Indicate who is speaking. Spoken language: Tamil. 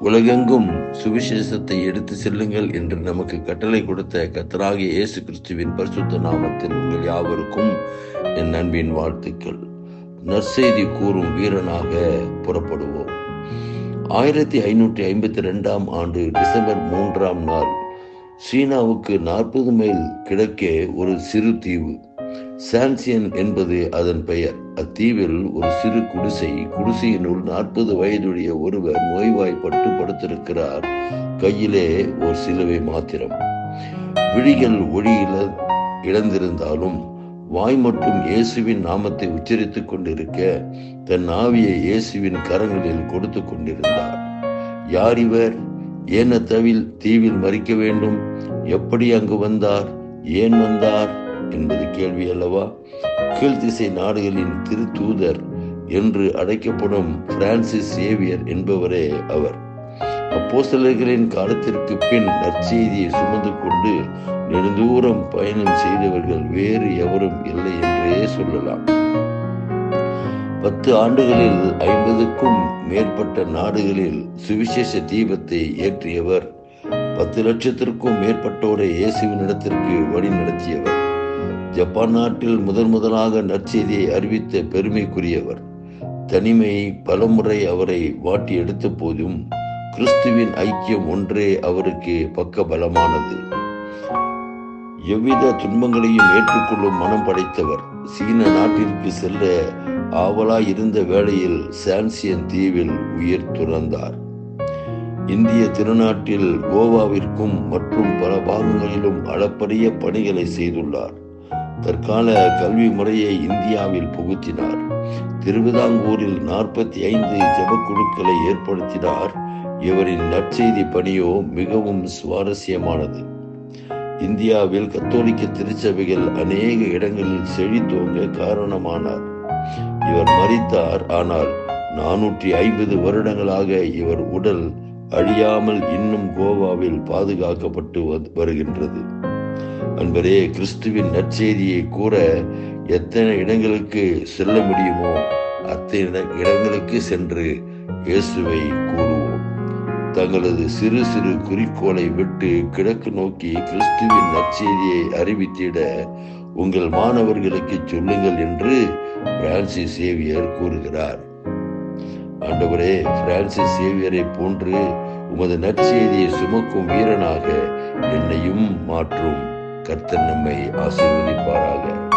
Speaker 1: உலகெங்கும் சுவிசேஷத்தை எடுத்து செல்லுங்கள் என்று நமக்கு கட்டளை கொடுத்த கத்தராகிய இயேசு கிறிஸ்துவின் பரிசுத்த நாமத்தில் உங்கள் யாவருக்கும் என் அன்பின் வாழ்த்துக்கள். நற்செய்தி கூறும் வீரனாக புறப்படுவோம். ஆயிரத்தி ஐநூற்றி ஐம்பத்தி ரெண்டாம் ஆண்டு டிசம்பர் மூன்றாம் நாள் சீனாவுக்கு நாற்பது மைல் கிழக்கே ஒரு சிறு தீவு. சான்சியன் என்பது அதன் பெயர். அத்தீவில் ஒரு சிறு குடிசை. குடிசையினுள் நாற்பது வயதுடைய ஒருவர் நோய்வாய்ப்பட்டு கொடுத்திருக்கிறார் கையிலே ஒரு சிலுவை மாத்திரம். விழிகள் ஒளியில இழந்திருந்தாலும் வாய் மட்டும் இயேசுவின் நாமத்தை உச்சரித்துக் கொண்டிருக்க தன் ஆவியை இயேசுவின் கரங்களில் கொடுத்து கொண்டிருந்தார். யார் இவர்? ஏன தவில் தீவில் மறிக்க வேண்டும்? எப்படி அங்கு வந்தார்? ஏன் வந்தார்? என்பது கேள்வி அல்லவா? கீழ்த்திசை நாடுகளின் திருத்தூதர் என்று அழைக்கப்படும் பிரான்சிஸ் சேவியர் என்பவரே அவர். அப்போஸ்தலர்களின் காலத்திற்கு பின் நற்செய்தியை சுமந்து கொண்டு நெடுந்தூரம் பயணம் செய்தவர்கள் வேறு எவரும் இல்லை என்றே சொல்லலாம். பத்து ஆண்டுகளில் ஐம்பதுக்கும் மேற்பட்ட நாடுகளில் சுவிசேஷ தீபத்தை ஏற்றியவர் பத்து லட்சத்திற்கும் மேற்பட்டோரை இயேசுவினிடத்திற்கு வழி நடத்தியவர் ஜப்பான் நாட்டில் முதன் முதலாக நற்செய்தியை அறிவித்த பெருமைக்குரியவர். தனிமை பலமுறை அவரை வாட்டி எடுத்த போதும் கிறிஸ்துவின் ஐக்கியம் ஒன்றே அவருக்கு பக்க பலமானது எவ்வித துன்பங்களையும் ஏற்றுக்கொள்ளும் மனம் படைத்தவர். சீன நாட்டிற்கு செல்ல ஆவலாய் இருந்த வேளையில் சான்சியன் தீவில் உயிர் துறந்தார். இந்திய திருநாட்டில் கோவாவிற்கும் மற்றும் பல பாகங்களிலும் அளப்பரிய பணிகளை செய்துள்ளார். தற்கால கல்வி முறையை இந்தியாவில் புகுத்தினார். திருவிதாங்கூரில் நாற்பத்தி ஐந்து ஜபக்குழுக்களை ஏற்படுத்தினார். இவரின் நற்செய்தி பணியோ மிகவும் சுவாரஸ்யமானது. இந்தியாவில் கத்தோலிக்க திருச்சபைகள் அநேக இடங்களில் செழித்தோங்க காரணமானார். இவர் மறித்தார் ஆனால் நானூற்றி ஐம்பது வருடங்களாக இவர் உடல் அழியாமல் இன்னும் கோவாவில் பாதுகாக்கப்பட்டு வருகின்றது. அன்பரே கிறிஸ்துவின் நற்செய்தியை கூற எத்தனை இடங்களுக்கு செல்ல முடியுமோ அத்தனை இடங்களுக்கு சென்று இயேசுவை கூறுவோம். தங்களது சிறு சிறு குறிக்கோளை விட்டு கிழக்கு நோக்கி கிறிஸ்துவின் நற்செய்தியை அறிவித்திட உங்கள் மாணவர்களுக்கு சொல்லுங்கள் என்று பிரான்சிஸ் சேவியர் கூறுகிறார். ஆண்டவரே பிரான்சிஸ் சேவியரை போன்று உமது நற்செய்தியை சுமக்கும் வீரனாக என்னையும் மாற்றும். கர்த்தர் நம்மை ஆசீர்வதிப்பாராக.